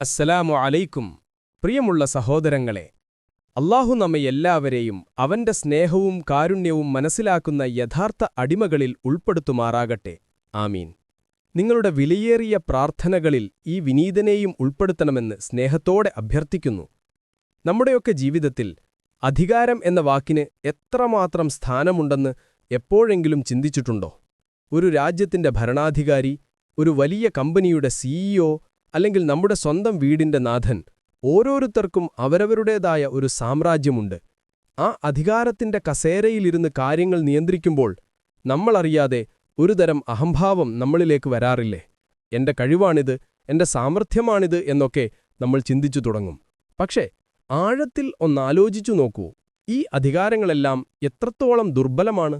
അസ്സലാമു അലൈക്കും. പ്രിയമുള്ള സഹോദരങ്ങളെ അള്ളാഹു നമ്മെ എല്ലാവരെയും അവന്റെ സ്നേഹവും കാരുണ്യവും മനസ്സിലാക്കുന്ന യഥാർത്ഥ അടിമകളിൽ ഉൾപ്പെടുത്തുമാറാകട്ടെ. ആമീൻ. നിങ്ങളുടെ വിലയേറിയ പ്രാർത്ഥനകളിൽ ഈ വിനീതനെയും ഉൾപ്പെടുത്തണമെന്ന് സ്നേഹത്തോടെ അഭ്യർത്ഥിക്കുന്നു. നമ്മുടെയൊക്കെ ജീവിതത്തിൽ അധികാരം എന്ന വാക്കിന് എത്രമാത്രം സ്ഥാനമുണ്ടെന്ന് എപ്പോഴെങ്കിലും ചിന്തിച്ചിട്ടുണ്ടോ? ഒരു രാജ്യത്തിന്റെ ഭരണാധികാരി ഒരു വലിയ കമ്പനിയുടെ സിഇഒ അല്ലെങ്കിൽ നമ്മുടെ സ്വന്തം വീടിന്റെ നാഥൻ ഓരോരുത്തർക്കും അവരവരുടേതായ ഒരു സാമ്രാജ്യമുണ്ട്. ആ അധികാരത്തിന്റെ കസേരയിലിരുന്ന് കാര്യങ്ങൾ നിയന്ത്രിക്കുമ്പോൾ നമ്മളറിയാതെ ഒരുതരം അഹംഭാവം നമ്മളിലേക്ക് വരാറില്ലേ? എന്റെ കഴിവാണിത് എന്റെ സാമർഥ്യമാണിത് എന്നൊക്കെ നമ്മൾ ചിന്തിച്ചു തുടങ്ങും. പക്ഷേ ആഴത്തിൽ ഒന്നാലോചിച്ചു നോക്കൂ ഈ അധികാരങ്ങളെല്ലാം എത്രത്തോളം ദുർബലമാണ്?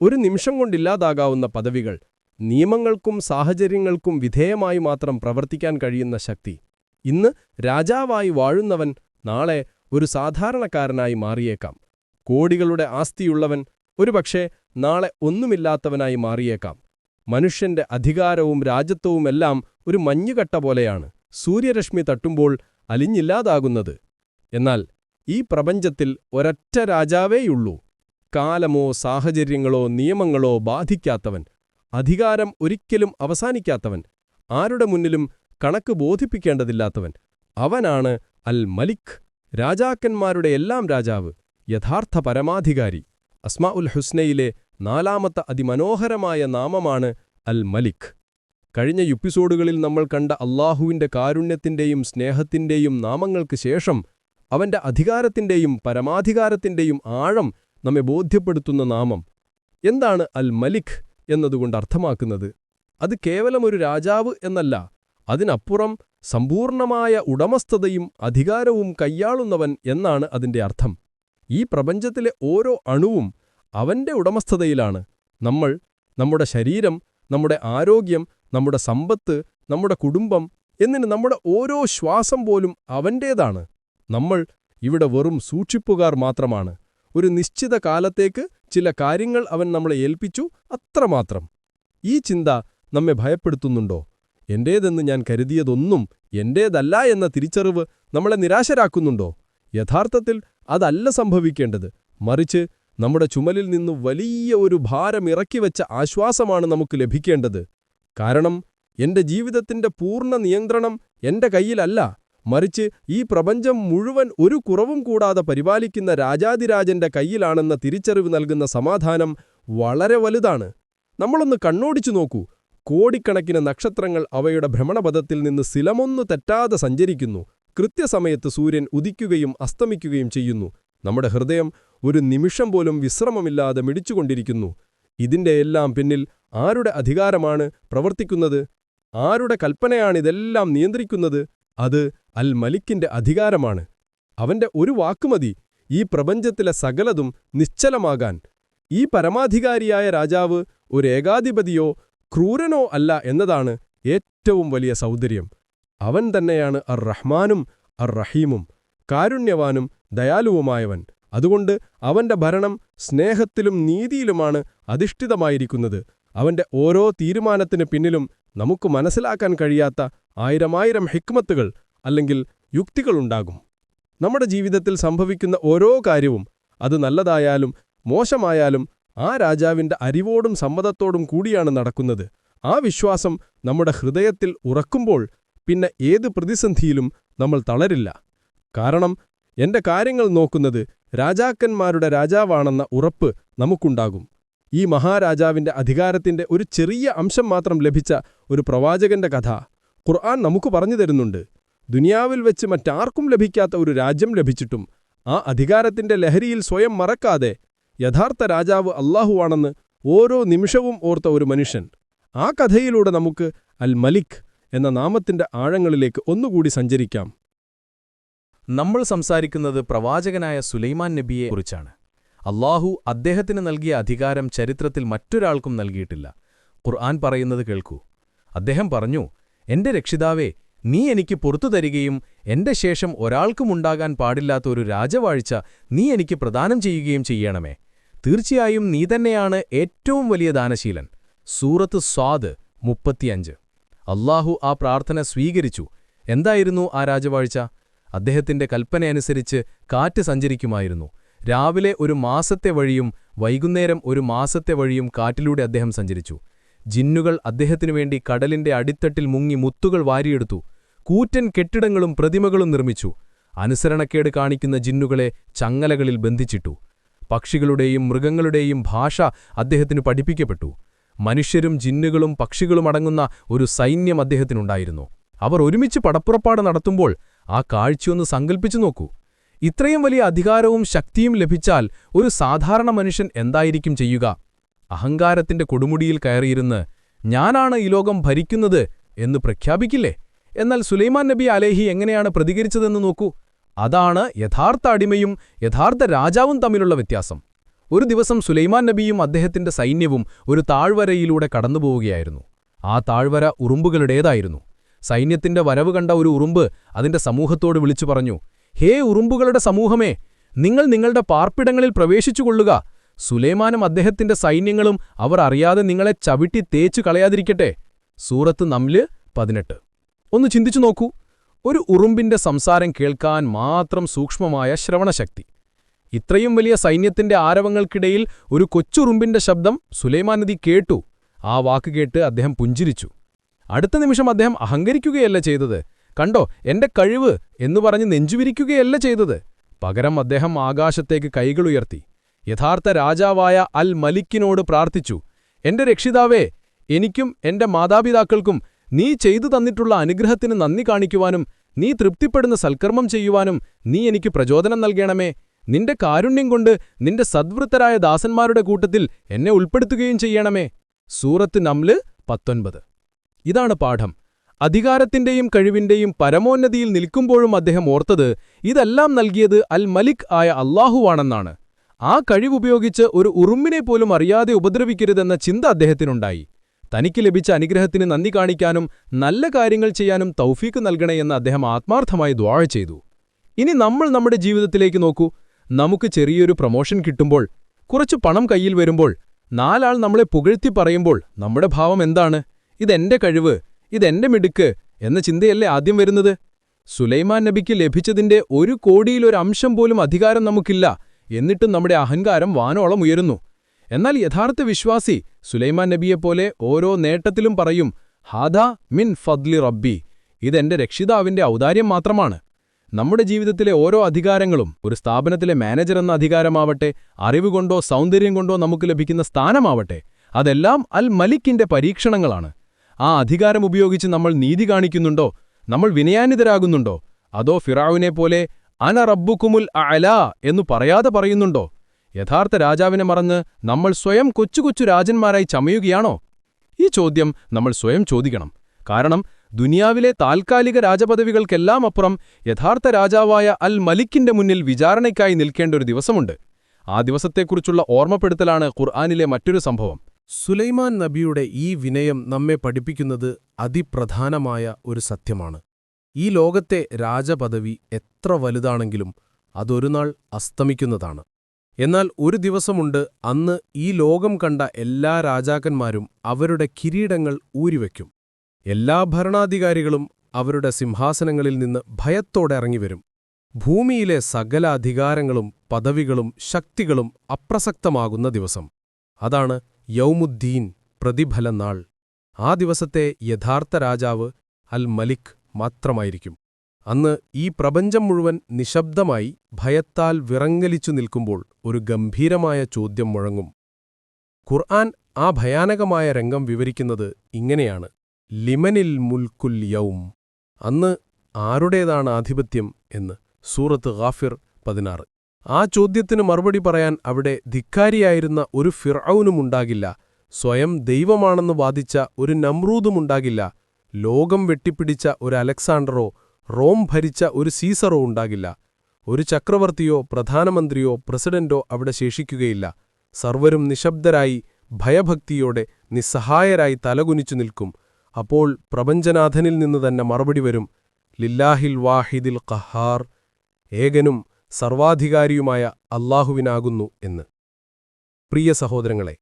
ഒരു നിമിഷം കൊണ്ടില്ലാതാകാവുന്ന പദവികൾ നിയമങ്ങൾക്കും സാഹചര്യങ്ങൾക്കും വിധേയമായി മാത്രം പ്രവർത്തിക്കാൻ കഴിയുന്ന ശക്തി. ഇന്ന് രാജാവായി വാഴുന്നവൻ നാളെ ഒരു സാധാരണക്കാരനായി മാറിയേക്കാം. കോടികളുടെ ആസ്തിയുള്ളവൻ ഒരുപക്ഷെ നാളെ ഒന്നുമില്ലാത്തവനായി മാറിയേക്കാം. മനുഷ്യന്റെ അധികാരവും രാജ്യത്വവുമെല്ലാം ഒരു മഞ്ഞുകട്ട പോലെയാണ് സൂര്യരശ്മി തട്ടുമ്പോൾ അലിഞ്ഞില്ലാതാകുന്നത്. എന്നാൽ ഈ പ്രപഞ്ചത്തിൽ ഒരൊറ്റ രാജാവേയുള്ളൂ. കാലമോ സാഹചര്യങ്ങളോ നിയമങ്ങളോ ബാധിക്കാത്തവൻ അധികാരം ഒരിക്കലും അവസാനിക്കാത്തവൻ ആരുടെ മുന്നിലും കണക്ക് ബോധിപ്പിക്കേണ്ടതില്ലാത്തവൻ അവനാണ് അൽ മലിക് രാജാക്കന്മാരുടെ എല്ലാം രാജാവ് യഥാർത്ഥ പരമാധികാരി അസ്മാ ഉൽ ഹുസ്നയിലെ നാലാമത്തെ അതിമനോഹരമായ നാമമാണ് അൽ മലിക് കഴിഞ്ഞ എപ്പിസോഡുകളിൽ നമ്മൾ കണ്ട അള്ളാഹുവിന്റെ കാരുണ്യത്തിന്റെയും സ്നേഹത്തിന്റെയും നാമങ്ങൾക്ക് ശേഷം അവന്റെ അധികാരത്തിന്റെയും പരമാധികാരത്തിന്റെയും ആഴം നമ്മെ ബോധ്യപ്പെടുത്തുന്ന നാമം. എന്താണ് അൽ മലിക് എന്നതുകൊണ്ട് അർത്ഥമാക്കുന്നത് അത് കേവലം ഒരു രാജാവ് എന്നല്ല അതിനപ്പുറം സമ്പൂർണമായ ഉടമസ്ഥതയും അധികാരവും കൈയാളുന്നവൻ എന്നാണ് അതിന്റെ അർത്ഥം. ഈ പ്രപഞ്ചത്തിലെ ഓരോ അണുവും അവന്റെ ഉടമസ്ഥതയിലാണ്. നമ്മൾ നമ്മുടെ ശരീരം നമ്മുടെ ആരോഗ്യം നമ്മുടെ സമ്പത്ത് നമ്മുടെ കുടുംബം എന്നിന് നമ്മുടെ ഓരോ ശ്വാസം പോലും അവന്റേതാണ് നമ്മൾ ഇവിടെ വെറും സൂക്ഷിപ്പുകാർ മാത്രമാണ്. ഒരു നിശ്ചിത കാലത്തേക്ക് ചില കാര്യങ്ങൾ അവൻ നമ്മളെ ഏൽപ്പിച്ചു അത്രമാത്രം. ഈ ചിന്ത നമ്മെ ഭയപ്പെടുത്തുന്നുണ്ടോ? എന്റേതെന്ന് ഞാൻ കരുതിയതൊന്നും എന്റേതല്ല എന്ന തിരിച്ചറിവ് നമ്മളെ നിരാശരാക്കുന്നുണ്ടോ? യഥാർത്ഥത്തിൽ അതല്ല സംഭവിക്കേണ്ടത്. മറിച്ച് നമ്മുടെ ചുമലിൽ നിന്ന് വലിയ ഒരു ഭാരം ഇറക്കിവെച്ച ആശ്വാസമാണ് നമുക്ക് ലഭിക്കേണ്ടത്. കാരണം എന്റെ ജീവിതത്തിന്റെ പൂർണ നിയന്ത്രണം എന്റെ കയ്യിലല്ല. മറിച്ച് ഈ പ്രപഞ്ചം മുഴുവൻ ഒരു കുറവും കൂടാതെ പരിപാലിക്കുന്ന രാജാതിരാജന്റെ കയ്യിലാണെന്ന തിരിച്ചറിവ് നൽകുന്ന സമാധാനം വളരെ വലുതാണ്. നമ്മളൊന്ന് കണ്ണോടിച്ചു നോക്കൂ. കോടിക്കണക്കിന് നക്ഷത്രങ്ങൾ അവയുടെ ഭ്രമണപഥത്തിൽ നിന്ന് സിലമൊന്നു തെറ്റാതെ സഞ്ചരിക്കുന്നു. കൃത്യസമയത്ത് സൂര്യൻ ഉദിക്കുകയും അസ്തമിക്കുകയും ചെയ്യുന്നു. നമ്മുടെ ഹൃദയം ഒരു നിമിഷം പോലും വിശ്രമമില്ലാതെ മിടിച്ചുകൊണ്ടിരിക്കുന്നു. ഇതിന്റെയെല്ലാം പിന്നിൽ ആരുടെ അധികാരമാണ് പ്രവർത്തിക്കുന്നത്? ആരുടെ കൽപ്പനയാണിതെല്ലാം നിയന്ത്രിക്കുന്നത്? അത് അൽ മലിക്കിന്റെ അധികാരമാണ്. അവന്റെ ഒരു വാക്കുമതി ഈ പ്രപഞ്ചത്തിലെ സകലതും നിശ്ചലമാകാൻ. ഈ പരമാധികാരിയായ രാജാവ് ഒരു ഏകാധിപതിയോ ക്രൂരനോ അല്ല എന്നതാണ് ഏറ്റവും വലിയ സൗന്ദര്യം. അവൻ തന്നെയാണ് അർ റഹ്മാനും അർ റഹീമും കാരുണ്യവാനും ദയാലുവുമായവൻ. അതുകൊണ്ട് അവന്റെ ഭരണം സ്നേഹത്തിലും നീതിയിലുമാണ് അധിഷ്ഠിതമായിരിക്കുന്നത്. അവന്റെ ഓരോ തീരുമാനത്തിന് പിന്നിലും നമുക്ക് മനസ്സിലാക്കാൻ കഴിയാത്ത ആയിരമായിരം ഹിക്മത്തുകൾ അല്ലെങ്കിൽ യുക്തികളുണ്ടാകും. നമ്മുടെ ജീവിതത്തിൽ സംഭവിക്കുന്ന ഓരോ കാര്യവും അത് നല്ലതായാലും മോശമായാലും ആ രാജാവിന്റെ അറിവോടും സമ്മതത്തോടും കൂടിയാണ് നടക്കുന്നത്. ആ വിശ്വാസം നമ്മുടെ ഹൃദയത്തിൽ ഉറക്കുമ്പോൾ പിന്നെ ഏത് പ്രതിസന്ധിയിലും നമ്മൾ തളരില്ല. കാരണം എന്റെ കാര്യങ്ങൾ നോക്കുന്നത് രാജാക്കന്മാരുടെ രാജാവാണെന്ന ഉറപ്പ് നമുക്കുണ്ടാകും. ഈ മഹാരാജാവിന്റെ അധികാരത്തിന്റെ ഒരു ചെറിയ അംശം മാത്രം ലഭിച്ച ഒരു പ്രവാചകന്റെ കഥ ഖുർആൻ നമുക്ക് പറഞ്ഞു തരുന്നുണ്ട്. ദുനിയാവിൽ വെച്ച് മറ്റാർക്കും ലഭിക്കാത്ത ഒരു രാജ്യം ലഭിച്ചിട്ടും ആ അധികാരത്തിന്റെ ലഹരിയിൽ സ്വയം മറക്കാതെ യഥാർത്ഥ രാജാവ് അള്ളാഹുവാണെന്ന് ഓരോ നിമിഷവും ഓർത്ത ഒരു മനുഷ്യൻ. ആ കഥയിലൂടെ നമുക്ക് അൽ മലിക് എന്ന നാമത്തിന്റെ ആഴങ്ങളിലേക്ക് ഒന്നുകൂടി സഞ്ചരിക്കാം. നമ്മൾ സംസാരിക്കുന്നത് പ്രവാചകനായ സുലൈമാൻ നബിയെ കുറിച്ചാണ്. അള്ളാഹു അദ്ദേഹത്തിന് നൽകിയ അധികാരം ചരിത്രത്തിൽ മറ്റൊരാൾക്കും നൽകിയിട്ടില്ല. ഖുർആൻ പറയുന്നത് കേൾക്കൂ. അദ്ദേഹം പറഞ്ഞു എന്റെ രക്ഷിതാവേ നീ എനിക്ക് പുറത്തു തരികയും എന്റെ ശേഷം ഒരാൾക്കുമുണ്ടാകാൻ പാടില്ലാത്ത ഒരു രാജവാഴ്ച നീ എനിക്ക് പ്രദാനം ചെയ്യുകയും ചെയ്യണമേ. തീർച്ചയായും നീ തന്നെയാണ് ഏറ്റവും വലിയ ദാനശീലൻ. സൂറത്ത് സ്വാദ് മുപ്പത്തിയഞ്ച്. അള്ളാഹു ആ പ്രാർത്ഥന സ്വീകരിച്ചു. എന്തായിരുന്നു ആ രാജവാഴ്ച? അദ്ദേഹത്തിന്റെ കൽപ്പനയനുസരിച്ച് കാറ്റ് സഞ്ചരിക്കുമായിരുന്നു. രാവിലെ ഒരു മാസത്തെ വഴിയും വൈകുന്നേരം ഒരു മാസത്തെ വഴിയും കാറ്റിലൂടെ അദ്ദേഹം സഞ്ചരിച്ചു. ജിന്നുകൾ അദ്ദേഹത്തിനു വേണ്ടി കടലിന്റെ അടിത്തട്ടിൽ മുങ്ങി മുത്തുകൾ വാരിയെടുത്തു. കൂറ്റൻ കെട്ടിടങ്ങളും പ്രതിമകളും നിർമ്മിച്ചു. അനുസരണക്കേട് കാണിക്കുന്ന ജിന്നുകളെ ചങ്ങലകളിൽ ബന്ധിച്ചിട്ടു. പക്ഷികളുടെയും മൃഗങ്ങളുടെയും ഭാഷ അദ്ദേഹത്തിന് പഠിപ്പിക്കപ്പെട്ടു. മനുഷ്യരും ജിന്നുകളും പക്ഷികളും അടങ്ങുന്ന ഒരു സൈന്യം അദ്ദേഹത്തിനുണ്ടായിരുന്നു. അവർ ഒരുമിച്ച് പടപ്പുറപ്പാട് നടത്തുമ്പോൾ ആ കാഴ്ചയൊന്ന് സങ്കൽപ്പിച്ചു നോക്കൂ. ഇത്രയും വലിയ അധികാരവും ശക്തിയും ലഭിച്ചാൽ ഒരു സാധാരണ മനുഷ്യൻ എന്തായിരിക്കും ചെയ്യുക? അഹങ്കാരത്തിന്റെ കൊടുമുടിയിൽ കയറിയിരുന്ന് ഞാനാണ് ഈ ലോകം ഭരിക്കുന്നത് എന്ന് പ്രഖ്യാപിക്കില്ലേ? എന്നാൽ സുലൈമാൻ നബി അലേഹി എങ്ങനെയാണ് പ്രതികരിച്ചതെന്ന് നോക്കൂ. അതാണ് യഥാർത്ഥ അടിമയും യഥാർത്ഥ രാജാവും തമ്മിലുള്ള വ്യത്യാസം. ഒരു ദിവസം സുലൈമാൻ നബിയും അദ്ദേഹത്തിന്റെ സൈന്യവും ഒരു താഴ്വരയിലൂടെ കടന്നുപോവുകയായിരുന്നു. ആ താഴ്വര ഉറുമ്പുകളുടേതായിരുന്നു. സൈന്യത്തിന്റെ വരവ് കണ്ട ഒരു ഉറുമ്പ് അതിന്റെ സമൂഹത്തോട് വിളിച്ചു പറഞ്ഞു ഹേ ഉറുമ്പുകളുടെ സമൂഹമേ നിങ്ങൾ നിങ്ങളുടെ പാർപ്പിടങ്ങളിൽ പ്രവേശിച്ചുകൊള്ളുക സുലൈമാനും അദ്ദേഹത്തിന്റെ സൈന്യങ്ങളും അവർ അറിയാതെ നിങ്ങളെ ചവിട്ടി തേച്ചു കളയാതിരിക്കട്ടെ. സൂറത്ത് നംൽ പതിനെട്ട്. ഒന്ന് ചിന്തിച്ചു നോക്കൂ. ഒരു ഉറുമ്പിന്റെ സംസാരം കേൾക്കാൻ മാത്രം സൂക്ഷ്മമായ ശ്രവണശക്തി. ഇത്രയും വലിയ സൈന്യത്തിന്റെ ആരവങ്ങൾക്കിടയിൽ ഒരു കൊച്ചുറുമ്പിന്റെ ശബ്ദം സുലൈമാൻ നദി കേട്ടു. ആ വാക്ക് കേട്ട് അദ്ദേഹം പുഞ്ചിരിച്ചു. അടുത്ത നിമിഷം അദ്ദേഹം അഹങ്കരിക്കുകയല്ല ചെയ്തത്. കണ്ടോ എന്റെ കഴിവ് എന്നു പറഞ്ഞ് നെഞ്ചുവിരിക്കുകയല്ല ചെയ്തത്. പകരം അദ്ദേഹം ആകാശത്തേക്ക് കൈകളുയർത്തി യഥാർത്ഥ രാജാവായ അൽ മലിക്കിനോട് പ്രാർത്ഥിച്ചു. എന്റെ രക്ഷിതാവേ എനിക്കും എന്റെ മാതാപിതാക്കൾക്കും നീ ചെയ്തു തന്നിട്ടുള്ള അനുഗ്രഹത്തിന് നന്ദി കാണിക്കുവാനും നീ തൃപ്തിപ്പെടുന്ന സൽക്കർമ്മം ചെയ്യുവാനും നീ എനിക്ക് പ്രചോദനം നൽകണമേ. നിന്റെ കാരുണ്യം കൊണ്ട് നിന്റെ സദ്വൃത്തരായ ദാസന്മാരുടെ കൂട്ടത്തിൽ എന്നെ ഉൾപ്പെടുത്തുകയും ചെയ്യണമേ. സൂറത്ത് നംൽ പത്തൊൻപത്. ഇതാണ് പാഠം. അധികാരത്തിന്റെയും കഴിവിന്റെയും പരമോന്നതിയിൽ നിൽക്കുമ്പോഴും അദ്ദേഹം ഓർത്തത് ഇതെല്ലാം നൽകിയത് അൽ മലിക് ആയ അള്ളാഹുവാണെന്നാണ്. ആ കഴിവുപയോഗിച്ച് ഒരു ഉറുമ്പിനെ പോലും അറിയാതെ ഉപദ്രവിക്കരുതെന്ന ചിന്ത അദ്ദേഹത്തിനുണ്ടായി. തനിക്ക് ലഭിച്ച അനുഗ്രഹത്തിന് നന്ദി കാണിക്കാനും നല്ല കാര്യങ്ങൾ ചെയ്യാനും തൗഫീക്ക് നൽകണേയെന്ന് അദ്ദേഹം ആത്മാർത്ഥമായി ദ്വാഴ ചെയ്തു. ഇനി നമ്മൾ നമ്മുടെ ജീവിതത്തിലേക്ക് നോക്കൂ. നമുക്ക് ചെറിയൊരു പ്രൊമോഷൻ കിട്ടുമ്പോൾ കുറച്ചു പണം കയ്യിൽ വരുമ്പോൾ നാലാൾ നമ്മളെ പുകഴ്ത്തി പറയുമ്പോൾ നമ്മുടെ ഭാവം എന്താണ്? ഇതെന്റെ കഴിവ് ഇതെന്റെ മിടുക്ക് എന്ന ചിന്തയല്ലേ ആദ്യം വരുന്നത്? സുലൈമാൻ നബിക്ക് ലഭിച്ചതിന്റെ ഒരു കോടിയിലൊരംശം പോലും അധികാരം നമുക്കില്ല എന്നിട്ടും നമ്മുടെ അഹങ്കാരം വാനോളം ഉയരുന്നു. എന്നാൽ യഥാർത്ഥ വിശ്വാസി സുലൈമാൻ നബിയെപ്പോലെ ഓരോ നേട്ടത്തിലും പറയും ഹാദാ മിൻ ഫദ്ലി റബ്ബി. ഇതെന്റെ രക്ഷിതാവിന്റെ ഔദാര്യം മാത്രമാണ്. നമ്മുടെ ജീവിതത്തിലെ ഓരോ അധികാരങ്ങളും ഒരു സ്ഥാപനത്തിലെ മാനേജർ എന്ന അധികാരമാവട്ടെ അറിവുകൊണ്ടോ സൗന്ദര്യം കൊണ്ടോ നമുക്ക് ലഭിക്കുന്ന സ്ഥാനമാവട്ടെ അതെല്ലാം അൽ മലിക്കിന്റെ പരീക്ഷണങ്ങളാണ്. ആ അധികാരം ഉപയോഗിച്ച് നമ്മൾ നീതി കാണിക്കുന്നുണ്ടോ? നമ്മൾ വിനയാനിതരാകുന്നുണ്ടോ അതോ ഫിറാവിനെ പോലെ അന റബ്ബുക്കുമുൽ അല എന്നു പറയാതെ പറയുന്നുണ്ടോ? യഥാർത്ഥ രാജാവിനെ മറന്ന് നമ്മൾ സ്വയം കൊച്ചു കൊച്ചു രാജന്മാരായി ചമയുകയാണോ? ഈ ചോദ്യം നമ്മൾ സ്വയം ചോദിക്കണം. കാരണം ദുനിയാവിലെ താൽക്കാലിക രാജപദവികൾക്കെല്ലാം അപ്പുറം യഥാർത്ഥ രാജാവായ അൽ മലിക്കിന്റെ മുന്നിൽ വിചാരണയ്ക്കായി നിൽക്കേണ്ട ഒരു ദിവസമുണ്ട്. ആ ദിവസത്തെക്കുറിച്ചുള്ള ഓർമ്മപ്പെടുത്തലാണ് ഖുർആാനിലെ മറ്റൊരു സംഭവം. സുലൈമാൻ നബിയുടെ ഈ വിനയം നമ്മെ പഠിപ്പിക്കുന്നത് അതിപ്രധാനമായ ഒരു സത്യമാണ്. ഈ ലോകത്തെ രാജപദവി എത്ര വലുതാണെങ്കിലും അതൊരുനാൾ അസ്തമിക്കുന്നതാണ്. എന്നാൽ ഒരു ദിവസമുണ്ട് അന്ന് ഈ ലോകം കണ്ട എല്ലാ രാജാക്കന്മാരും അവരുടെ കിരീടങ്ങൾ ഊരിവെക്കും. എല്ലാ ഭരണാധികാരികളും അവരുടെ സിംഹാസനങ്ങളിൽ നിന്ന് ഭയത്തോടെ ഇറങ്ങിവരും. ഭൂമിയിലെ സകല അധികാരങ്ങളും പദവികളും ശക്തികളും അപ്രസക്തമാകുന്ന ദിവസം. അതാണ് യൗമുദ്ദീൻ പ്രതിഫലനാൾ. ആ ദിവസത്തെ യഥാർത്ഥ രാജാവ് അൽ മലിക് മാത്രമായിരിക്കും. അന്ന് ഈ പ്രപഞ്ചം മുഴുവൻ നിശബ്ദമായി ഭയത്താൽ വിറങ്ങലിച്ചു നിൽക്കുമ്പോൾ ഒരു ഗംഭീരമായ ചോദ്യം മുഴങ്ങും. ഖുർആൻ ആ ഭയാനകമായ രംഗം വിവരിക്കുന്നത് ഇങ്ങനെയാണ്. ലിമനിൽ മുൽക്കുൽ യൗം. അന്ന് ആരുടേതാണ് ആധിപത്യം എന്ന്. സൂറത്ത് ഗാഫിർ പതിനാറ്. ആ ചോദ്യത്തിന് മറുപടി പറയാൻ അവിടെ ധിക്കാരിയായിരുന്ന ഒരു ഫിറൌനുമുണ്ടാകില്ല സ്വയം ദൈവമാണെന്ന് വാദിച്ച ഒരു നമ്രൂദുമുണ്ടാകില്ല ലോകം വെട്ടിപ്പിടിച്ച ഒരു അലക്സാണ്ടറോ റോം ഭരിച്ച ഒരു സീസറോ ഉണ്ടാകില്ല. ഒരു ചക്രവർത്തിയോ പ്രധാനമന്ത്രിയോ പ്രസിഡന്റോ അവിടെ ശേഷിക്കുകയില്ല. സർവരും നിശബ്ദരായി ഭയഭക്തിയോടെ നിസ്സഹായരായി തലകുനിച്ചു നിൽക്കും. അപ്പോൾ പ്രപഞ്ചനാഥനിൽ നിന്ന് തന്നെ മറുപടി വരും. ലില്ലാഹിൽ വാഹിദിൽ ഖഹാർ ഏകനും സർവാധികാരിയുമായ അല്ലാഹുവിനാകുന്നു എന്ന്. പ്രിയ സഹോദരങ്ങളെ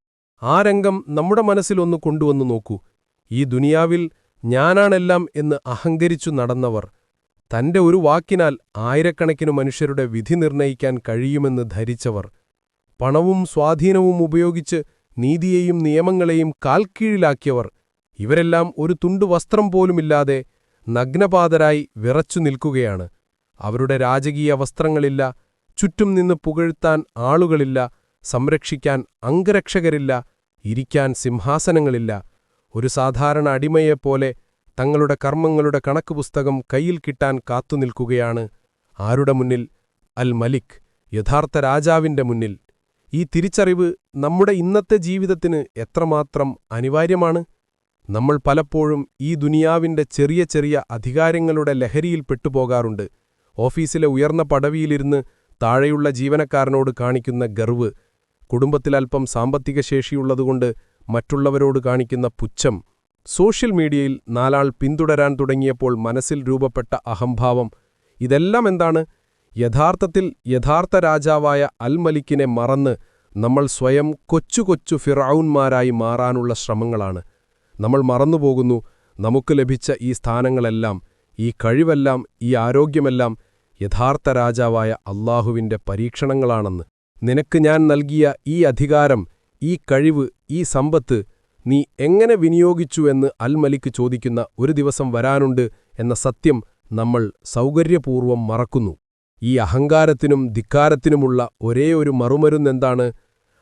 ആ രംഗം നമ്മുടെ മനസ്സിലൊന്ന് കൊണ്ടുവന്നു നോക്കൂ. ഈ ദുനിയാവിൽ ഞാനാണെല്ലാം എന്ന് അഹങ്കരിച്ചു നടന്നവർ തന്റെ ഒരു വാക്കിനാൽ ആയിരക്കണക്കിനു മനുഷ്യരുടെ വിധി നിർണയിക്കാൻ കഴിയുമെന്ന് ധരിച്ചവർ പണവും സ്വാധീനവും ഉപയോഗിച്ച് നീതിയെയും നിയമങ്ങളെയും കാൽക്കീഴിലാക്കിയവർ ഇവരെല്ലാം ഒരു തുണ്ടു വസ്ത്രം പോലുമില്ലാതെ നഗ്നപാതരായി വിറച്ചു നിൽക്കുകയാണ്. അവരുടെ രാജകീയ വസ്ത്രങ്ങളില്ല ചുറ്റും നിന്ന് പുകഴ്ത്താൻ ആളുകളില്ല സംരക്ഷിക്കാൻ അംഗരക്ഷകരില്ല ഇരിക്കാൻ സിംഹാസനങ്ങളില്ല. ഒരു സാധാരണ അടിമയെപ്പോലെ തങ്ങളുടെ കർമ്മങ്ങളുടെ കണക്ക് പുസ്തകം കയ്യിൽ കിട്ടാൻ കാത്തുനിൽക്കുകയാണ് ആരുടെ മുന്നിൽ? അൽ മലിക് യഥാർത്ഥ രാജാവിന്റെ മുന്നിൽ. ഈ തിരിച്ചറിവ് നമ്മുടെ ഇന്നത്തെ ജീവിതത്തിന് എത്രമാത്രം അനിവാര്യമാണ്? നമ്മൾ പലപ്പോഴും ഈ ദുനിയാവിന്റെ ചെറിയ ചെറിയ അധികാരങ്ങളുടെ ലഹരിയിൽ പെട്ടുപോകാറുണ്ട്. ഓഫീസിലെ ഉയർന്ന പടവിയിലിരുന്ന് താഴെയുള്ള ജീവനക്കാരനോട് കാണിക്കുന്ന ഗർവ് കുടുംബത്തിലൽപ്പം സാമ്പത്തിക ശേഷിയുള്ളതുകൊണ്ട് മറ്റുള്ളവരോട് കാണിക്കുന്ന പുച്ഛം സോഷ്യൽ മീഡിയയിൽ നാലാൾ പിന്തുടരാൻ തുടങ്ങിയപ്പോൾ മനസ്സിൽ രൂപപ്പെട്ട അഹംഭാവം. ഇതെല്ലാം എന്താണ്? യഥാർത്ഥത്തിൽ യഥാർത്ഥ രാജാവായ അൽമലിക്കിനെ മറന്ന് നമ്മൾ സ്വയം കൊച്ചു കൊച്ചു ഫിറൌന്മാരായി മാറാനുള്ള ശ്രമങ്ങളാണ്. നമ്മൾ മറന്നുപോകുന്നു. നമുക്ക് ലഭിച്ച ഈ സ്ഥാനങ്ങളെല്ലാം ഈ കഴിവെല്ലാം ഈ ആരോഗ്യമെല്ലാം യഥാർത്ഥ രാജാവായ അള്ളാഹുവിന്റെ പരീക്ഷണങ്ങളാണെന്ന്. നിനക്ക് ഞാൻ നൽകിയ ഈ അധികാരം ഈ കഴിവ് ഈ സമ്പത്ത് നീ എങ്ങനെ വിനിയോഗിച്ചുവെന്ന് അൽമലിക്ക് ചോദിക്കുന്ന ഒരു ദിവസം വരാനുണ്ട് എന്ന സത്യം നമ്മൾ സൗകര്യപൂർവം മറക്കുന്നു. ഈ അഹങ്കാരത്തിനും ധിക്കാരത്തിനുമുള്ള ഒരേയൊരു മറുമരുന്നെന്താണ്?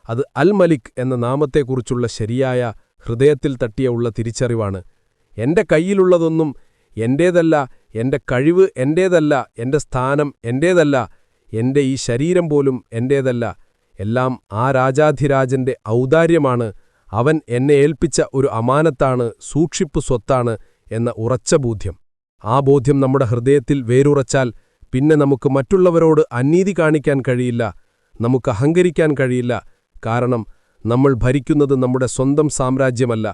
അത് അൽമലിക് എന്ന നാമത്തെക്കുറിച്ചുള്ള ശരിയായ ഹൃദയത്തിൽ തട്ടിയ ഉള്ള തിരിച്ചറിവാണ്. എന്റെ കയ്യിലുള്ളതൊന്നും എന്റേതല്ല എന്റെ കഴിവ് എന്റേതല്ല എന്റെ സ്ഥാനം എന്റേതല്ല എന്റെ ഈ ശരീരം പോലും എന്റേതല്ല. എല്ലാം ആ രാജാധിരാജന്റെ ഔദാര്യമാണ്. അവൻ എന്നെ ഏൽപ്പിച്ച ഒരു അമാനത്താണ് സൂക്ഷിപ്പ് സ്വത്താണ് എന്ന ഉറച്ച ബോധ്യം. ആ ബോധ്യം നമ്മുടെ ഹൃദയത്തിൽ വേരുറച്ചാൽ പിന്നെ നമുക്ക് മറ്റുള്ളവരോട് അനീതി കാണിക്കാൻ കഴിയില്ല നമുക്ക് അഹങ്കരിക്കാൻ കഴിയില്ല. കാരണം നമ്മൾ ഭരിക്കുന്നത് നമ്മുടെ സ്വന്തം സാമ്രാജ്യമല്ല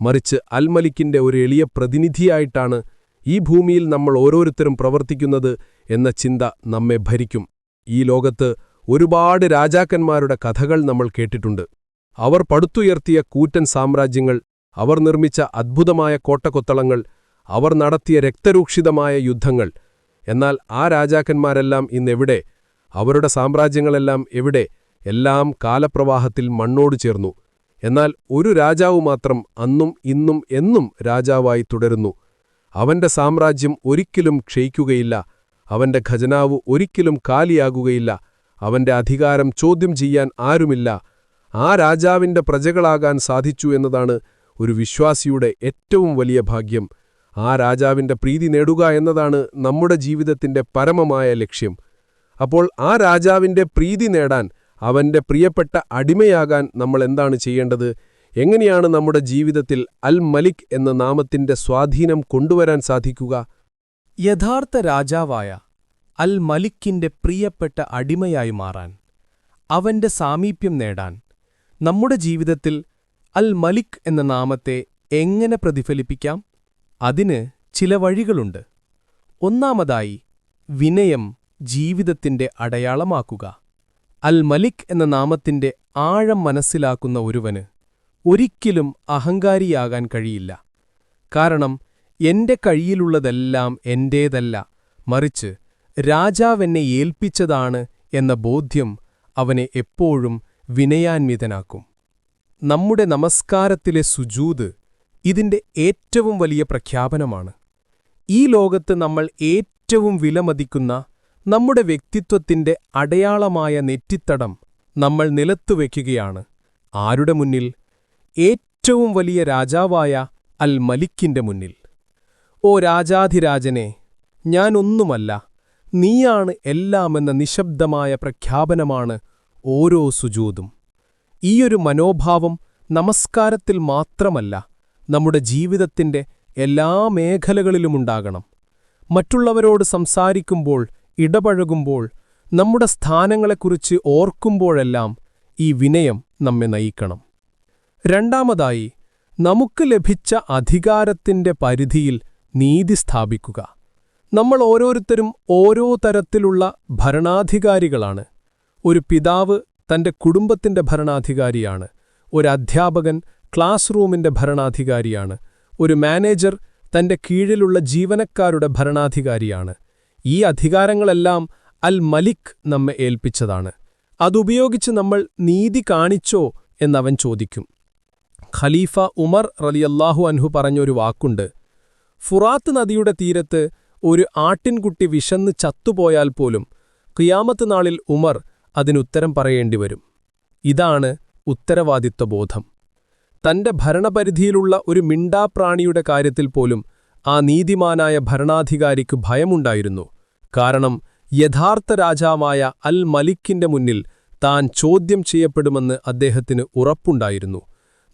മറിച്ച് അൽമലിക്കിന്റെ ഒരു എളിയ പ്രതിനിധിയായിട്ടാണ് ഈ ഭൂമിയിൽ നമ്മൾ ഓരോരുത്തരും പ്രവർത്തിക്കുന്നത് എന്ന ചിന്ത നമ്മെ ഭരിക്കും. ഈ ലോകത്ത് ഒരുപാട് രാജാക്കന്മാരുടെ കഥകൾ നമ്മൾ കേട്ടിട്ടുണ്ട്. അവർ പടുത്തുയർത്തിയ കൂറ്റൻ സാമ്രാജ്യങ്ങൾ അവർ നിർമ്മിച്ച അദ്ഭുതമായ കോട്ടക്കൊത്തളങ്ങൾ അവർ നടത്തിയ രക്തരൂക്ഷിതമായ യുദ്ധങ്ങൾ. എന്നാൽ ആ രാജാക്കന്മാരെല്ലാം ഇന്നെവിടെ? അവരുടെ സാമ്രാജ്യങ്ങളെല്ലാം എവിടെ? എല്ലാം കാലപ്രവാഹത്തിൽ മണ്ണോട് ചേർന്നു. എന്നാൽ ഒരു രാജാവ് മാത്രം അന്നും ഇന്നും എന്നും രാജാവായി തുടരുന്നു. അവന്റെ സാമ്രാജ്യം ഒരിക്കലും ക്ഷയിക്കുകയില്ല. അവന്റെ ഖജനാവ് ഒരിക്കലും കാലിയാകുകയില്ല. അവന്റെ അധികാരം ചോദ്യം ചെയ്യാൻ ആരുമില്ല. ആ രാജാവിന്റെ പ്രജകളാകാൻ സാധിച്ചു എന്നതാണ് ഒരു വിശ്വാസിയുടെ ഏറ്റവും വലിയ ഭാഗ്യം. ആ രാജാവിന്റെ പ്രീതി നേടുക എന്നതാണ് നമ്മുടെ ജീവിതത്തിന്റെ പരമമായ ലക്ഷ്യം. അപ്പോൾ ആ രാജാവിന്റെ പ്രീതി നേടാൻ അവന്റെ പ്രിയപ്പെട്ട അടിമയാകാൻ നമ്മൾ എന്താണ് ചെയ്യേണ്ടത്? എങ്ങനെയാണ് നമ്മുടെ ജീവിതത്തിൽ അൽ മലിക് എന്ന നാമത്തിന്റെ സ്വാധീനം കൊണ്ടുവരാൻ സാധിക്കുക? യഥാർത്ഥ രാജാവായ അൽ മലിക്കിന്റെ പ്രിയപ്പെട്ട അടിമയായി മാറാൻ അവന്റെ സാമീപ്യം നേടാൻ നമ്മുടെ ജീവിതത്തിൽ അൽ മലിക് എന്ന നാമത്തെ എങ്ങനെ പ്രതിഫലിപ്പിക്കാം? അതിന് ചില വഴികളുണ്ട്. ഒന്നാമതായി വിനയം ജീവിതത്തിന്റെ അടയാളമാക്കുക. അൽ മലിക് എന്ന നാമത്തിന്റെ ആഴം മനസ്സിലാക്കുന്ന ഒരുവന് ഒരിക്കലും അഹങ്കാരിയാകാൻ കഴിയില്ല. കാരണം എന്റെ കഴിയിലുള്ളതെല്ലാം എന്റേതല്ല മറിച്ച് രാജാവെന്നെ ഏൽപ്പിച്ചതാണ് എന്ന ബോധ്യം അവനെ എപ്പോഴും വിനയാന്വിതനാക്കും. നമ്മുടെ നമസ്കാരത്തിലെ സുജൂത് ഇതിന്റെ ഏറ്റവും വലിയ പ്രഖ്യാപനമാണ്. ഈ ലോകത്ത് നമ്മൾ ഏറ്റവും വിലമതിക്കുന്ന നമ്മുടെ വ്യക്തിത്വത്തിന്റെ അടയാളമായ നെറ്റിത്തടം നമ്മൾ നിലത്തുവെക്കുകയാണ് ആരുടെ മുന്നിൽ? ഏറ്റവും വലിയ രാജാവായ അൽ മലിക്കിന്റെ മുന്നിൽ. ഓ രാജാധിരാജനെ ഞാനൊന്നുമല്ല നീയാണ് എല്ലാമെന്ന നിശബ്ദമായ പ്രഖ്യാപനമാണ് ഓരോ സുജൂതും. ഈയൊരു മനോഭാവം നമസ്കാരത്തിൽ മാത്രമല്ല നമ്മുടെ ജീവിതത്തിന്റെ എല്ലാ മേഖലകളിലുമുണ്ടാകണം മറ്റുള്ളവരോട് സംസാരിക്കുമ്പോൾ ഇടപഴകുമ്പോൾ നമ്മുടെ സ്ഥാനങ്ങളെക്കുറിച്ച് ഓർക്കുമ്പോഴെല്ലാം ഈ വിനയം നമ്മെ നയിക്കണം. രണ്ടാമതായി നമുക്ക് ലഭിച്ച അധികാരത്തിന്റെ പരിധിയിൽ നീതി സ്ഥാപിക്കുക. നമ്മൾ ഓരോരുത്തരും ഓരോ തരത്തിലുള്ള ഭരണാധികാരികളാണ്. ഒരു പിതാവ് തന്റെ കുടുംബത്തിന്റെ ഭരണാധികാരിയാണ് ഒരു അധ്യാപകൻ ക്ലാസ് റൂമിന്റെ ഭരണാധികാരിയാണ് ഒരു മാനേജർ തന്റെ കീഴിലുള്ള ജീവനക്കാരുടെ ഭരണാധികാരിയാണ്. ഈ അധികാരങ്ങളെല്ലാം അൽ മലിക് നമ്മെ ഏൽപ്പിച്ചതാണ്. അതുപയോഗിച്ച് നമ്മൾ നീതി കാണിച്ചോ എന്നവൻ ചോദിക്കും. ഖലീഫ ഉമർ റലിയല്ലാഹു അൻഹു പറഞ്ഞൊരു വാക്കുണ്ട് ഫുറാത്ത് നദിയുടെ തീരത്ത് ഒരു ആട്ടിൻകുട്ടി വിശന്ന് ചത്തുപോയാൽ പോലും ഖിയാമത്ത് നാളിൽ ഉമർ അതിനുത്തരം പറയേണ്ടിവരും. ഇതാണ് ഉത്തരവാദിത്വബോധം. തന്റെ ഭരണപരിധിയിലുള്ള ഒരു മിണ്ടാപ്രാണിയുടെ കാര്യത്തിൽ പോലും ആ നീതിമാനായ ഭരണാധികാരിക്ക് ഭയമുണ്ടായിരുന്നു. കാരണം യഥാർത്ഥ രാജാവായ അൽ മലിക്കിന്റെ മുന്നിൽ താൻ ചോദ്യം ചെയ്യപ്പെടുമെന്ന് അദ്ദേഹത്തിന് ഉറപ്പുണ്ടായിരുന്നു.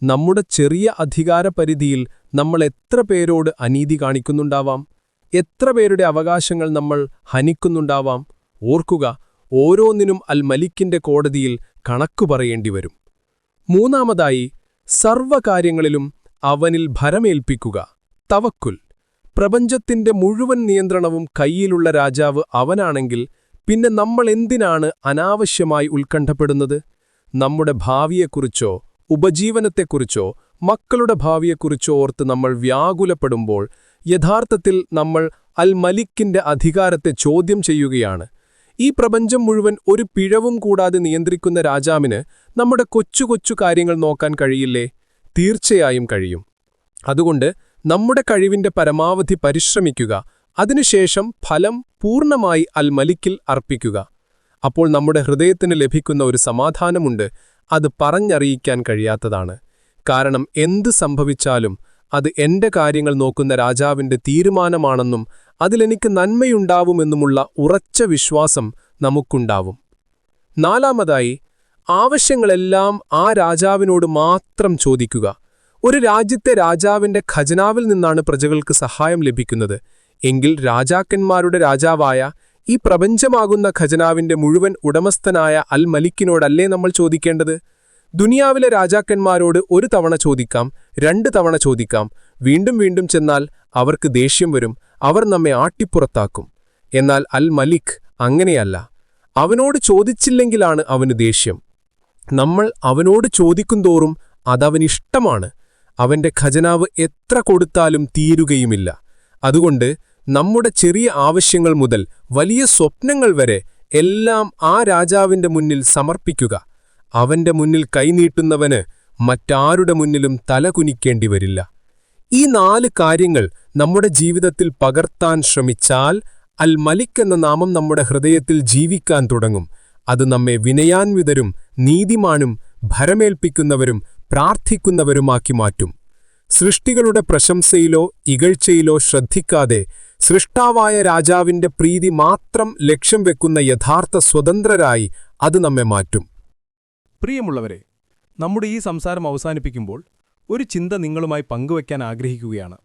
നമ്മുടെ ചെറിയ അധികാരപരിധിയിൽ നമ്മൾ എത്ര പേരോട് അനീതി കാണിക്കുന്നുണ്ടാവാം? എത്ര പേരുടെ അവകാശങ്ങൾ നമ്മൾ ഹനിക്കുന്നുണ്ടാവാം? ഓർക്കുക ഓരോന്നിനും അൽ മലിക്കിന്റെ കോടതിയിൽ കണക്കു പറയേണ്ടി വരും മൂന്നാമതായി സർവകാര്യങ്ങളിലും അവനിൽ ഭരമേൽപ്പിക്കുക. തവക്കുൽ. പ്രപഞ്ചത്തിന്റെ മുഴുവൻ നിയന്ത്രണവും കയ്യിലുള്ള രാജാവ് അവനാണെങ്കിൽ പിന്നെ നമ്മൾ എന്തിനാണ് അനാവശ്യമായി ഉത്കണ്ഠപ്പെടുന്നത്? നമ്മുടെ ഭാവിയെക്കുറിച്ചോ ഉപജീവനത്തെക്കുറിച്ചോ മക്കളുടെ ഭാവിയെക്കുറിച്ചോ ഓർത്ത് നമ്മൾ വ്യാകുലപ്പെടുമ്പോൾ യഥാർത്ഥത്തിൽ നമ്മൾ അൽ മലിക്കിന്റെ അധികാരത്തെ ചോദ്യം ചെയ്യുകയാണ്. ഈ പ്രപഞ്ചം മുഴുവൻ ഒരു പിഴവും കൂടാതെ നിയന്ത്രിക്കുന്ന രാജാവിന് നമ്മുടെ കൊച്ചു കൊച്ചു കാര്യങ്ങൾ നോക്കാൻ കഴിയില്ലേ? തീർച്ചയായും കഴിയും. അതുകൊണ്ട് നമ്മുടെ കഴിവിന്റെ പരമാവധി പരിശ്രമിക്കുക അതിനുശേഷം ഫലം പൂർണമായി അൽ മലിക്കിൽ അർപ്പിക്കുക. അപ്പോൾ നമ്മുടെ ഹൃദയത്തിന് ലഭിക്കുന്ന ഒരു സമാധാനമുണ്ട് അത് പറഞ്ഞറിയിക്കാൻ കഴിയാത്തതാണ്. കാരണം എന്ത് സംഭവിച്ചാലും അത് എന്റെ കാര്യങ്ങൾ നോക്കുന്ന രാജാവിന്റെ തീരുമാനമാണെന്നും അതിലെനിക്ക് നന്മയുണ്ടാവുമെന്നുമുള്ള ഉറച്ച വിശ്വാസം നമുക്കുണ്ടാവും. നാലാമതായി ആവശ്യങ്ങളെല്ലാം ആ രാജാവിനോട് മാത്രം ചോദിക്കുക. ഒരു രാജ്യത്തെ രാജാവിന്റെ ഖജനാവിൽ നിന്നാണ് പ്രജകൾക്ക് സഹായം ലഭിക്കുന്നത്. എങ്കിൽ രാജാക്കന്മാരുടെ രാജാവായ ഈ പ്രപഞ്ചമാകുന്ന ഖജനാവിന്റെ മുഴുവൻ ഉടമസ്ഥനായ അൽ മലിക്കിനോടല്ലേ നമ്മൾ ചോദിക്കേണ്ടത്? ദുനിയാവിലെ രാജാക്കന്മാരോട് ഒരു തവണ ചോദിക്കാം രണ്ട് തവണ ചോദിക്കാം. വീണ്ടും വീണ്ടും ചെന്നാൽ അവർക്ക് ദേഷ്യം വരും അവർ നമ്മെ ആട്ടിപ്പുറത്താക്കും. എന്നാൽ അൽ മലിക് അങ്ങനെയല്ല. അവനോട് ചോദിച്ചില്ലെങ്കിലാണ് അവന് ദേഷ്യം. നമ്മൾ അവനോട് ചോദിക്കും ചോദിക്കുന്തോറും അതവനിഷ്ടമാണ്. അവന്റെ ഖജനാവ് എത്ര കൊടുത്താലും തീരുകയുമില്ല. അതുകൊണ്ട് നമ്മുടെ ചെറിയ ആവശ്യങ്ങൾ മുതൽ വലിയ സ്വപ്നങ്ങൾ വരെ എല്ലാം ആ രാജാവിന്റെ മുന്നിൽ സമർപ്പിക്കുക. അവന്റെ മുന്നിൽ കൈനീട്ടുന്നവന് മറ്റാരുടെ മുന്നിലും തല കുനിക്കേണ്ടി വരില്ല. ഈ നാല് കാര്യങ്ങൾ നമ്മുടെ ജീവിതത്തിൽ പകർത്താൻ ശ്രമിച്ചാൽ അൽ മലിക് എന്ന നാമം നമ്മുടെ ഹൃദയത്തിൽ ജീവിക്കാൻ തുടങ്ങും. അത് നമ്മെ വിനയാൻവിതരും നീതിമാനും ഭരമേൽപ്പിക്കുന്നവരും പ്രാർത്ഥിക്കുന്നവരുമാക്കി മാറ്റും. സൃഷ്ടികളുടെ പ്രശംസയിലോ ഇകഴ്ചയിലോ ശ്രദ്ധിക്കാതെ സൃഷ്ടാവായ രാജാവിന്റെ പ്രീതി മാത്രം ലക്ഷ്യം വെക്കുന്ന യഥാർത്ഥ സ്വതന്ത്രരായി അത് നമ്മെ മാറ്റും. പ്രിയമുള്ളവരെ നമ്മുടെ ഈ സംസാരം അവസാനിപ്പിക്കുമ്പോൾ ഒരു ചിന്ത നിങ്ങളുമായി പങ്കുവയ്ക്കാൻ ആഗ്രഹിക്കുകയാണ്.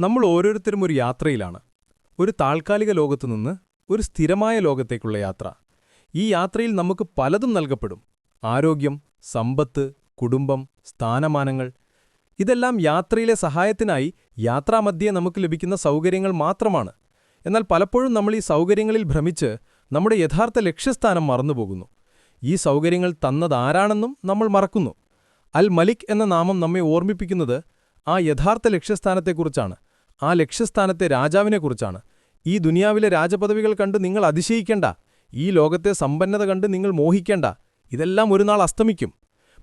നമ്മൾ ഓരോരുത്തരും ഒരു യാത്രയിലാണ്. ഒരു താൽക്കാലിക ലോകത്തുനിന്ന് ഒരു സ്ഥിരമായ ലോകത്തേക്കുള്ള യാത്ര. ഈ യാത്രയിൽ നമുക്ക് പലതും നൽകപ്പെടും. ആരോഗ്യം സമ്പത്ത് കുടുംബം സ്ഥാനമാനങ്ങൾ. ഇതെല്ലാം യാത്രയിലെ സഹായത്തിനായി യാത്രാമധ്യേ നമുക്ക് ലഭിക്കുന്ന സൗകര്യങ്ങൾ മാത്രമാണ്. എന്നാൽ പലപ്പോഴും നമ്മൾ ഈ സൗകര്യങ്ങളിൽ ഭ്രമിച്ച് നമ്മുടെ യഥാർത്ഥ ലക്ഷ്യസ്ഥാനം മറന്നുപോകുന്നു. ഈ സൗകര്യങ്ങൾ തന്നതാരാണെന്നും നമ്മൾ മറക്കുന്നു. അൽ മലിക് എന്ന നാമം നമ്മെ ഓർമ്മിപ്പിക്കുന്നത് ആ യഥാർത്ഥ ലക്ഷ്യസ്ഥാനത്തെക്കുറിച്ചാണ്. ആ ലക്ഷ്യസ്ഥാനത്തെ രാജാവിനെക്കുറിച്ചാണ്. ഈ ദുനിയാവിലെ രാജപദവികൾ കണ്ട് നിങ്ങൾ അതിശയിക്കേണ്ട. ഈ ലോകത്തെ സമ്പന്നത കണ്ട് നിങ്ങൾ മോഹിക്കേണ്ട. ഇതെല്ലാം ഒരു അസ്തമിക്കും.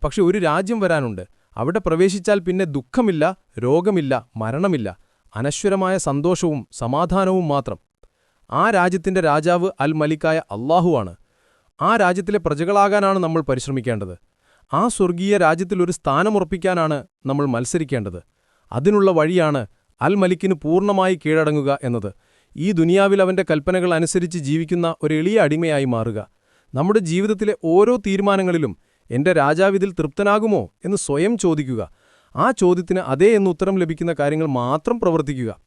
പക്ഷെ ഒരു രാജ്യം വരാനുണ്ട്. അവിടെ പ്രവേശിച്ചാൽ പിന്നെ ദുഃഖമില്ല രോഗമില്ല മരണമില്ല. അനശ്വരമായ സന്തോഷവും സമാധാനവും മാത്രം. ആ രാജ്യത്തിന്റെ രാജാവ് അൽ മലിക്കായ അള്ളാഹുവാണ് ആ രാജ്യത്തിലെ പ്രജകളാകാനാണ് നമ്മൾ പരിശ്രമിക്കേണ്ടത്. ആ സ്വർഗീയ രാജ്യത്തിലൊരു സ്ഥാനമുറപ്പിക്കാനാണ് നമ്മൾ മത്സരിക്കേണ്ടത്. അതിനുള്ള വഴിയാണ് അൽ മലിക്കിന് പൂർണമായി കീഴടങ്ങുക എന്നത്. ഈ ദുനിയാവിൽ അവന്റെ കൽപ്പനകൾ അനുസരിച്ച് ജീവിക്കുന്ന ഒരു എളിയ അടിമയായി മാറുക. നമ്മുടെ ജീവിതത്തിലെ ഓരോ തീരുമാനങ്ങളിലും എന്റെ രാജാവിതിൽ തൃപ്തനാകുമോ എന്ന് സ്വയം ചോദിക്കുക. ആ ചോദ്യത്തിന് അതേ എന്ന് ഉത്തരം ലഭിക്കുന്ന കാര്യങ്ങൾ മാത്രം പ്രവർത്തിക്കുക.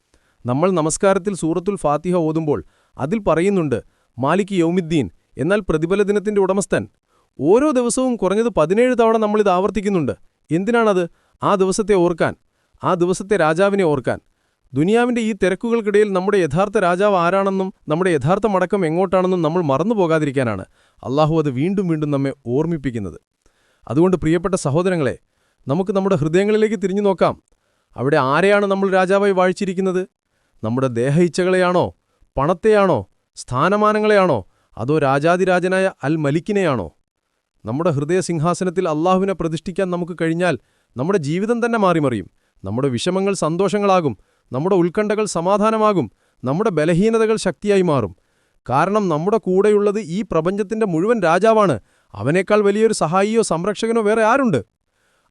നമ്മൾ നമസ്കാരത്തിൽ സൂറത്തുൽ ഫാത്തിഹ ഓതുമ്പോൾ അതിൽ പറയുന്നുണ്ട് മാലിക് യൗമിദ്ദീൻ എന്നാൽ പ്രതിഫലദിനത്തിന്റെ ഉടമസ്ഥൻ ഓരോ ദിവസവും കുറഞ്ഞത് പതിനേഴ് തവണ നമ്മളിത് ആവർത്തിക്കുന്നുണ്ട്. എന്തിനാണത്? ആ ദിവസത്തെ ഓർക്കാൻ ആ ദിവസത്തെ രാജാവിനെ ഓർക്കാൻ. ദുനിയാവിന്റെ ഈ തിരക്കുകൾക്കിടയിൽ നമ്മുടെ യഥാർത്ഥ രാജാവ് ആരാണെന്നും നമ്മുടെ യഥാർത്ഥ മടക്കം എങ്ങോട്ടാണെന്നും നമ്മൾ മറന്നു പോകാതിരിക്കാനാണ് അള്ളാഹു അത് വീണ്ടും വീണ്ടും നമ്മെ ഓർമ്മിപ്പിക്കുന്നത്. അതുകൊണ്ട് പ്രിയപ്പെട്ട സഹോദരങ്ങളെ നമുക്ക് നമ്മുടെ ഹൃദയങ്ങളിലേക്ക് തിരിഞ്ഞു നോക്കാം. അവിടെ ആരെയാണ് നമ്മൾ രാജാവായി വാഴിച്ചിരിക്കുന്നത്? നമ്മുടെ ദേഹ ഇച്ഛകളെയാണോ പണത്തെയാണോ സ്ഥാനമാനങ്ങളെയാണോ അതോ രാജാതിരാജനായ അൽ മലിക്കിനെയാണോ നമ്മുടെ ഹൃദയസിംഹാസനത്തിൽ അള്ളാഹുവിനെ പ്രതിഷ്ഠിക്കാൻ നമുക്ക് കഴിഞ്ഞാൽ നമ്മുടെ ജീവിതം തന്നെ മാറിമറിയും. നമ്മുടെ വിഷമങ്ങൾ സന്തോഷങ്ങളാകും. നമ്മുടെ ഉത്കണ്ഠകൾ സമാധാനമാകും. നമ്മുടെ ബലഹീനതകൾ ശക്തിയായി മാറും. കാരണം നമ്മുടെ കൂടെയുള്ളത് ഈ പ്രപഞ്ചത്തിന്റെ മുഴുവൻ രാജാവാണ്. അവനേക്കാൾ വലിയൊരു സഹായിയോ സംരക്ഷകനോ വേറെ ആരുണ്ട്?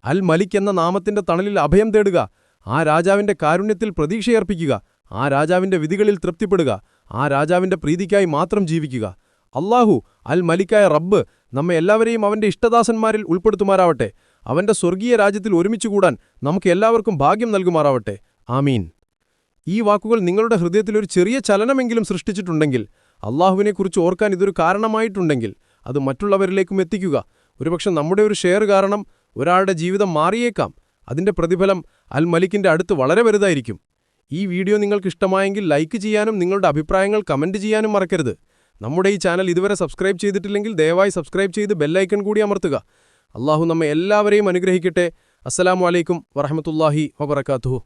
അൽ മലിക് എന്ന നാമത്തിന്റെ തണലിൽ അഭയം തേടുക. ആ രാജാവിന്റെ കാരുണ്യത്തിൽ പ്രതീക്ഷയർപ്പിക്കുക. ആ രാജാവിന്റെ വിധികളിൽ തൃപ്തിപ്പെടുക. ആ രാജാവിന്റെ പ്രീതിക്കായി മാത്രം ജീവിക്കുക. അല്ലാഹു അൽ മലിക്കായ റബ്ബ് നമ്മെ എല്ലാവരെയും അവന്റെ ഇഷ്ടദാസന്മാരിൽ ഉൾപ്പെടുത്തുമാറാവട്ടെ. അവന്റെ സ്വർഗീയ രാജ്യത്തിൽ ഒരുമിച്ചുകൂടാൻ നമുക്ക് എല്ലാവർക്കും ഭാഗ്യം നൽകുമാറാവട്ടെ. ആമീൻ. ഈ വാക്കുകൾ നിങ്ങളുടെ ഹൃദയത്തിൽ ഒരു ചെറിയ ചലനമെങ്കിലും സൃഷ്ടിച്ചിട്ടുണ്ടെങ്കിൽ അള്ളാഹുവിനെക്കുറിച്ച് ഓർക്കാൻ ഇതൊരു കാരണമായിട്ടുണ്ടെങ്കിൽ അത് മറ്റുള്ളവരിലേക്കും എത്തിക്കുക. ഒരുപക്ഷെ നമ്മുടെ ഒരു ഷെയർ കാരണം ഒരാളുടെ ജീവിതം മാറിയേക്കാം. അതിന്റെ പ്രതിഫലം അൽ മലിക്കിന്റെ അടുത്ത് വളരെ വലുതായിരിക്കും. ഈ വീഡിയോ നിങ്ങൾക്കിഷ്ടമായെങ്കിൽ ലൈക്ക് ചെയ്യാനും നിങ്ങളുടെ അഭിപ്രായങ്ങൾ കമന്റ് ചെയ്യാനും മറക്കരുത്. നമ്മുടെ ഈ ചാനൽ ഇതുവരെ സബ്സ്ക്രൈബ് ചെയ്തിട്ടില്ലെങ്കിൽ ദയവായി സബ്സ്ക്രൈബ് ചെയ്ത് ബെല്ലൈക്കൺ കൂടി അമർത്തുക. അള്ളാഹു നമ്മെ എല്ലാവരെയും അനുഗ്രഹിക്കട്ടെ. അസ്സലാമു അലൈക്കും വറഹമത്തുല്ലാഹി വബർക്കാത്തുഹു